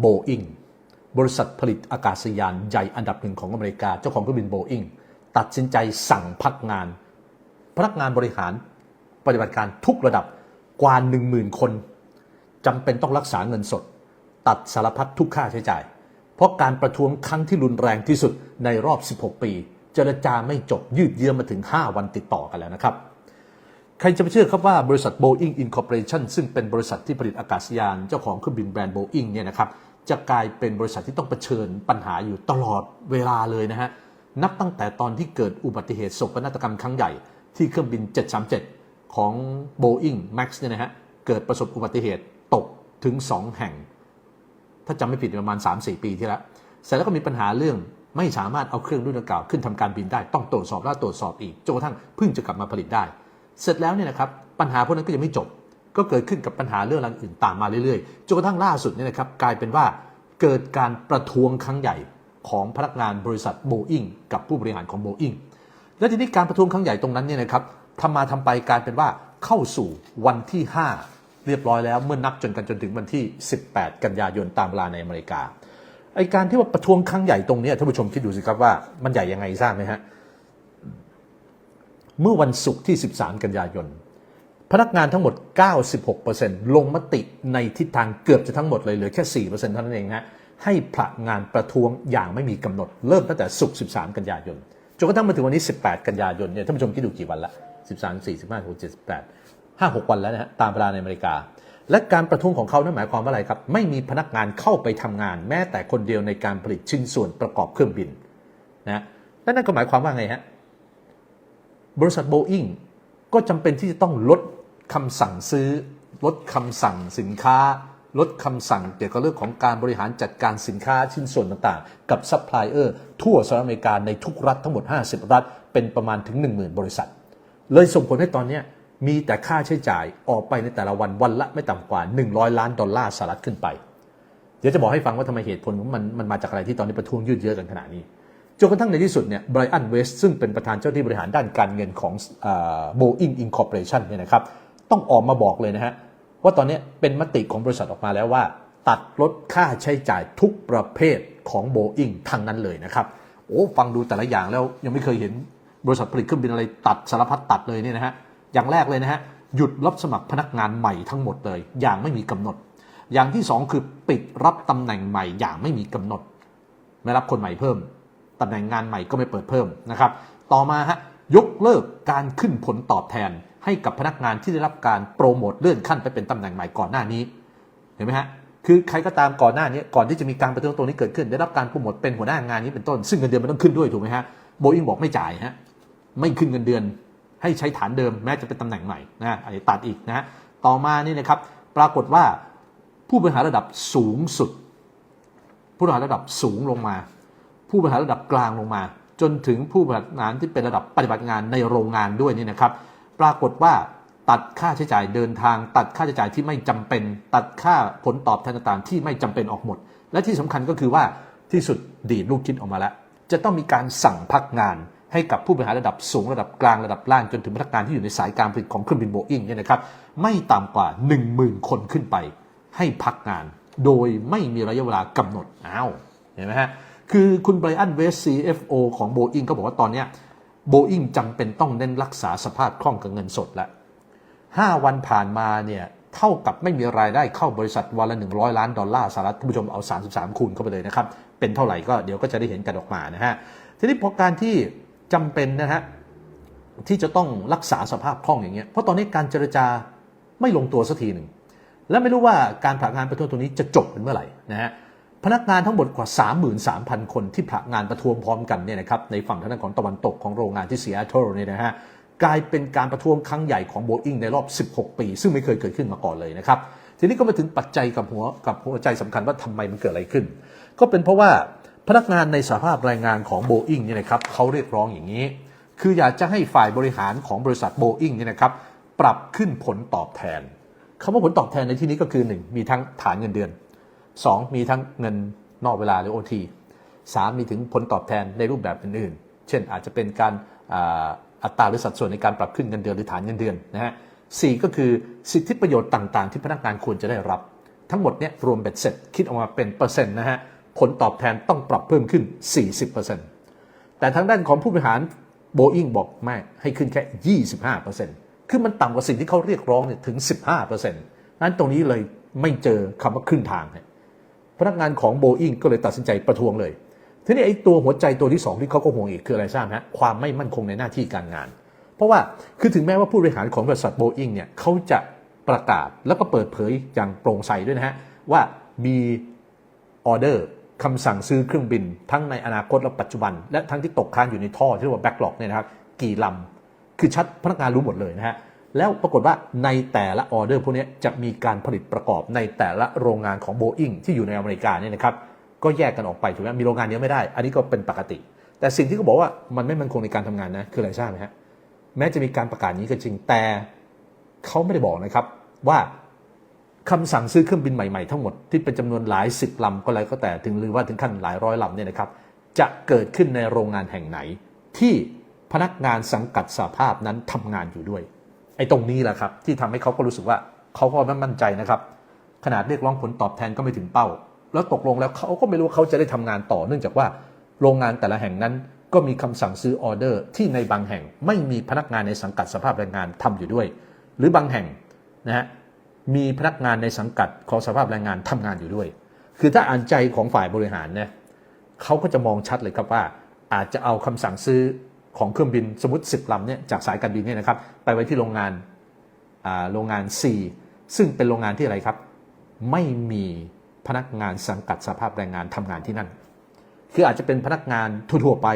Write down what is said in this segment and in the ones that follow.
โบอิงบริษัทผลิตอากาศยานใหญ่อันดับหนึ่งของอเมริกา เจ้าของเครื่องบินโบอิงตัดสินใจสั่งพักงาน พนักงานบริหารปฏิบัติการทุกระดับกว่า10,000 คนจำเป็นต้องรักษาเงินสด ตัดสารพัดทุกค่าใช้จ่าย เพราะการประท้วงครั้งที่รุนแรงที่สุดในรอบ 16 ปี เจรจาไม่จบยืดเยื้อมาถึง 5 วันติดต่อกันแล้วนะครับ ครจะไปเชื่อครับว่าบริษัท Boeing Incorporation ซึ่งเป็นบริษัทที่ผลิตอากาศยาน เจ้าของเครื่องบินแบรนด์ Boeing เนี่ยนะครับจะกลายเป็นบริษัทที่ต้องเผชิญปัญหาอยู่ตลอดเวลาเลยนะฮะนับตั้งแต่ตอนที่เกิดอุบัติเหตุโศกนาฏกรรมครั้งใหญ่ที่เครื่องบิน 737 ของ Boeing Max เนี่ยนะฮะเกิดประสบอุบัติเหตุตกถึง 2 แห่ง ถ้าจำไม่ผิดประมาณ 3-4 ปีที่แล้วเสร็จแล้วก็มีปัญหาเรื่องไม่สามารถเอาเครื่องรุ่นดังกล่าวขึ้นทำการบินได้ต้องตรวจสอบแล้วตรวจสอบอีกจนกระทั่งเพิ่งจะกลับมาผลิตได้ เสร็จแล้วเนี่ยนะครับปัญหาพวกนั้นก็ยังไม่จบ ก็เกิดขึ้นกับปัญหาเรื่องราวอื่นตามมาเรื่อยๆจนกระทั่งล่าสุดเนี่ยนะครับกลายเป็นว่าเกิดการประท้วงครั้งใหญ่ของพนักงานบริษัทโบอิงกับผู้บริหารของโบอิงและทีนี้การประท้วงครั้งใหญ่ตรงนั้นเนี่ยนะครับทำมาทำไปกลายเป็นว่าเข้าสู่วันที่ 5 เรียบร้อยแล้วเมื่อนับจนกันจนถึงวันที่ 18 กันยายนตามเวลาในอเมริกาไอการที่ว่าประท้วงครั้งใหญ่ตรงนี้ท่านผู้ชมคิดดูสิครับว่ามันใหญ่ยังไงทราบไหมฮะ เมื่อวันศุกร์ที่ 13 กันยายน พนักงานทั้งหมด 96%ลงมติในทิศทางเกือบจะทั้งหมดเลยเหลือแค่ 4%เท่านั้นเองฮะให้ผลักงานประท้วงอย่างไม่มีกำหนด เริ่มตั้งแต่ศุกร์ 13 กันยายนจนกระทั่งมาถึงวันนี้ 18 กันยายนเนี่ยท่านผู้ชมคิดดูกี่วันละ 13 4 15 16 17 5 6 วันแล้วนะฮะตามเวลาในอเมริกา และการประท้วงของเขานั่นหมายความว่าอะไรครับ ไม่มีพนักงานเข้าไปทำงาน แม้แต่คนเดียวในการผลิตชิ้นส่วนประกอบเครื่องบินนะและนั่นก็หมายความว่าไงฮะ บริษัทโบอิงก็จำเป็นที่จะต้องลดคำสั่งซื้อ ลดคำสั่งสินค้า ลดคำสั่งเกี่ยวกับเรื่องของการบริหารจัดการสินค้าชิ้นส่วนต่างๆ กับซัพพลายเออร์ทั่วสหรัฐอเมริกาในทุกรัฐทั้งหมด 50 รัฐ เป็นประมาณถึง 10,000 บริษัท เลยส่งผลให้ตอนนี้มีแต่ค่าใช้จ่ายออกไปในแต่ละวันวันละไม่ต่ำกว่า 100 ล้านดอลลาร์สหรัฐขึ้นไป เดี๋ยวจะบอกให้ฟังว่าทำไมเหตุผลมันมันมาจากอะไรที่ตอนนี้ประท้วงยืดเยื้อกันขนาดนี้ จนกระทั่งในที่สุดเนี่ยไบรอันเวสซึ่งเป็นประธานเจ้าที่บริหารด้านการเงินของโบอิงอินคอร์ปอเรชันเนี่ยนะครับต้องออกมาบอกเลยนะฮะว่าตอนนี้เป็นมติของบริษัทออกมาแล้วว่า ตัดลดค่าใช้จ่ายทุกประเภทของโบอิงทั้งนั้นเลยนะครับโอ้ฟังดูแต่ละอย่างแล้วยังไม่เคยเห็นบริษัทผลิตเครื่องบินอะไรตัดสารพัดตัดเลยเนี่ยนะฮะอย่างแรกเลยนะฮะหยุดรับสมัครพนักงานใหม่ทั้งหมดเลย อย่างไม่มีกำหนด อย่างที่สองคือปิดรับตำแหน่งใหม่อย่างไม่มีกำหนด ไม่รับคนใหม่เพิ่ม ตำแหน่งงานใหม่ก็ไม่เปิดเพิ่มนะครับ ต่อมาฮะยกเลิกการขึ้นผลตอบแทน ให้กับพนักงานที่ได้รับการโปรโมทเลื่อนขั้นไปเป็นตำแหน่งใหม่ก่อนหน้านี้ เห็นไหมฮะคือใครก็ตามก่อนหน้านี้ก่อนที่จะมีการประท้วงตรงนี้เกิดขึ้น ได้รับการโปรโมทเป็นหัวหน้างานนี้เป็นต้น ซึ่งเงินเดือนมันต้องขึ้นด้วยถูกไหมฮะโบอิงบอกไม่จ่ายฮะไม่ขึ้นเงินเดือน ให้ใช้ฐานเดิมแม้จะเป็นตำแหน่งใหม่นะอันนี้ตัดอีกนะฮะต่อมานี่นะครับปรากฏว่าผู้บริหารระดับสูงสุด ผู้บริหารระดับสูงลงมา ผู้บริหารระดับกลางลงมา จนถึงผู้บริหารงานที่เป็นระดับปฏิบัติงานในโรงงานด้วยนี่นะครับ ปรากฏว่าตัดค่าใช้จ่ายเดินทาง ตัดค่าใช้จ่ายที่ไม่จำเป็น ตัดค่าผลตอบแทนต่างๆ ที่ไม่จำเป็นออกหมด และที่สำคัญก็คือว่าที่สุดดีดลูกคิดออกมาแล้ว จะต้องมีการสั่งพักงานให้กับผู้บริหารระดับสูงระดับกลางระดับล่างจนถึงพนักงานที่อยู่ในสายการผลิตของเครื่องบินโบอิงเนี่ยนะครับไม่ต่ำกว่า 10,000 คนขึ้นไป ให้พักงาน โดยไม่มีระยะเวลากำหนดอ้าวเห็นไหมฮะ คือคุณไบรอันเวส CFO ของ Boeing ก็บอกว่าตอนนี้โบอิงจำเป็นต้องเน้นรักษาสภาพคล่องกับเงินสดแล้ว5วันผ่านมาเนี่ยเท่ากับไม่มีรายได้เข้าบริษัทวันละ 100 ล้านดอลลาร์สหรัฐท่านผู้ชมเอา 33 คูณเข้าไปเลยนะครับ เป็นเท่าไหร่ก็เดี๋ยวก็จะได้เห็นกันออกมานะฮะ ทีนี้พอการที่จำเป็นนะฮะที่จะต้องรักษาสภาพคล่องอย่างเงี้ย เพราะตอนนี้การเจรจาไม่ลงตัวสักทีหนึ่ง และไม่รู้ว่าการผลักงานประท้วงตรงนี้จะจบเป็นเมื่อไหร่นะฮะ พนักงานทั้งหมดกว่า 33,000 คนที่ผลักงานประท้วงพร้อมกันเนี่ยนะครับในฝั่งทางด้านของตะวันตกของโรงงานที่เซีแอตเทิลเนี่ยนะฮะกลายเป็นการประท้วงครั้งใหญ่ของโบอิงในรอบ 16 ปี ซึ่งไม่เคยเกิดขึ้นมาก่อนเลยนะครับ ทีนี้ก็มาถึงปัจจัยกับหัวกับหัวใจสำคัญว่าทำไมมันเกิดอะไรขึ้น ก็เป็นเพราะว่าพนักงานในสภาพแรงงานของโบอิงเนี่ยนะครับเขาเรียกร้องอย่างนี้ คืออยากจะให้ฝ่ายบริหารของบริษัทโบอิงเนี่ยนะครับปรับขึ้นผลตอบแทนคำว่าผลตอบแทนในที่นี้ก็คือ 1 มีทั้งฐานเงินเดือน 2 มีทั้งเงินนอกเวลาหรือโอทีสามมีถึงผลตอบแทนในรูปแบบอื่นๆ เช่นอาจจะเป็นการอัตราหรือสัดส่วนในการปรับขึ้นเงินเดือนหรือฐานเงินเดือนนะฮะสี่ก็คือสิทธิประโยชน์ต่างๆ ที่พนักงานควรจะได้รับ ทั้งหมดเนี่ยรวมเบ็ดเสร็จคิดออกมาเป็นเปอร์เซ็นต์นะฮะผลตอบแทนต้องปรับเพิ่มขึ้น 40%แต่ทางด้านของผู้บริหารโบอิงบอกไม่ให้ขึ้นแค่ 25%คือมันต่ำกว่าสิ่งที่เขาเรียกร้องเนี่ยถึง 15%นั้นตรงนี้เลยไม่เจอคำว่าครึ่งทางเนี่ย นักงานของโบอิงก็เลยตัดสินใจประท้วงเลย ทีนี้ไอ้ตัวหัวใจตัวที่สองที่เขาก็ห่วงอีกคืออะไรทราบฮะความไม่มั่นคงในหน้าที่การงาน เพราะว่าคือถึงแม้ว่าผู้บริหารของบริษัทโบอิงเนี่ยเขาจะประกาศแล้วก็เปิดเผยอย่างโปร่งใสด้วยนะฮะว่ามีออเดอร์คำสั่งซื้อเครื่องบิน ทั้งในอนาคตและปัจจุบัน และทั้งที่ตกค้างอยู่ในท่อที่เรียกว่าแบ็กหลอกเนี่ยนะครับกี่ลำคือชัดพนักงานรู้หมดเลยนะฮะ แล้วปรากฏว่าในแต่ละออเดอร์พวกนี้จะมีการผลิตประกอบในแต่ละโรงงานของโบอิงที่อยู่ในอเมริกาเนี่ยนะครับก็แยกกันออกไปถูกไหมมีโรงงานเดียวไม่ได้ อันนี้ก็เป็นปกติ แต่สิ่งที่เขาบอกว่ามันไม่มั่นคงในการทำงานนะคืออะไรทราบไหมฮะแม้จะมีการประกาศนี้ก็จริงแต่เขาไม่ได้บอกนะครับว่าคำสั่งซื้อเครื่องบินใหม่ๆทั้งหมดที่เป็นจำนวนหลายสิบลำก็แล้วก็แต่ถึงหรือว่าถึงขั้นหลายร้อยลำเนี่ยนะครับจะเกิดขึ้นในโรงงานแห่งไหน ที่พนักงานสังกัดสาภาพนั้นทำงานอยู่ด้วย ไอ้ตรงนี้แหละครับ ที่ทำให้เขาก็รู้สึกว่าเขาก็ไม่มั่นใจนะครับ ขนาดเรียกร้องผลตอบแทนก็ไม่ถึงเป้า แล้วตกลงแล้วเขาก็ไม่รู้ว่าเขาจะได้ทำงานต่อ เนื่องจากว่าโรงงานแต่ละแห่งนั้นก็มีคำสั่งซื้อออเดอร์ ที่ในบางแห่งไม่มีพนักงานในสังกัดสภาพแรงงานทำอยู่ด้วย หรือบางแห่งนะฮะมีพนักงานในสังกัดของสภาพแรงงานทำงานอยู่ด้วย คือถ้าอ่านใจของฝ่ายบริหารเนี่ยเขาก็จะมองชัดเลยครับว่า อาจจะเอาคำสั่งซื้อ ของเครื่องบินสมมติ 10ลำเนี่ยจากสายการบินเนี่ยนะครับไปไว้ที่โรงงานโรงงาน C ซึ่งเป็นโรงงานที่อะไรครับ ไม่มีพนักงานสังกัดสภาพแรงงานทำงานที่นั่น คืออาจจะเป็นพนักงานทั่วๆไป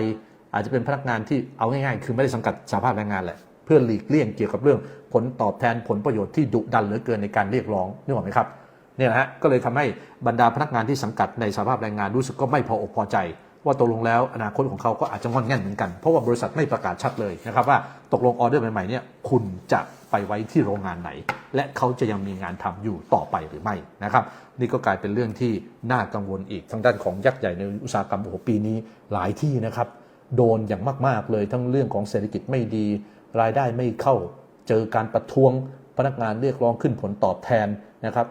อาจจะเป็นพนักงานที่เอาง่ายๆ คือไม่ได้สังกัดสภาพแรงงานแหละเพื่อหลีกเลี่ยงเกี่ยวกับเรื่องผลตอบแทนผลประโยชน์ที่ดุดันเหลือเกินในการเรียกร้องนึกออกไหมครับเนี่ยนะฮะก็เลยทำให้บรรดาพนักงานที่สังกัดในสภาพแรงงานรู้สึกก็ไม่พออกพอใจ ว่าตกลงแล้วอนาคตของเขาก็อาจจะงอนแง่นเหมือนกัน เพราะว่าบริษัทไม่ประกาศชัดเลยนะครับว่าตกลงออเดอร์ใหม่ๆเนี่ยคุณจะไปไว้ที่โรงงานไหน และเขาจะยังมีงานทำอยู่ต่อไปหรือไม่นะครับนี่ก็กลายเป็นเรื่องที่น่ากังวลอีกทางด้านของยักษ์ใหญ่ในอุตสาหกรรมโอ้โหปีนี้หลายที่นะครับโดนอย่างมากๆเลยทั้งเรื่องของเศรษฐกิจไม่ดี รายได้ไม่เข้า เจอการประท้วงพนักงานเรียกร้องขึ้นผลตอบแทนนะครับ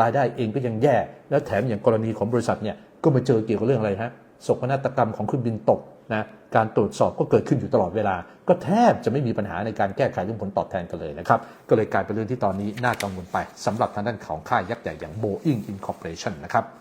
รายได้เองก็ยังแย่ แล้วแถมอย่างกรณีของบริษัทเนี่ยก็มาเจอเกี่ยวกับเรื่องอะไรฮะ โศกนาฏกรรมของเครื่องบินตกนะการตรวจสอบก็เกิดขึ้นอยู่ตลอดเวลา ก็แทบจะไม่มีปัญหาในการแก้ไขเรื่องผลตอบแทนกันเลยนะครับ ก็เลยกลายเป็นเรื่องที่ตอนนี้น่ากังวลไปสำหรับทางด้านของค่ายยักษ์ใหญ่อย่าง Boeing Incorporation นะครับ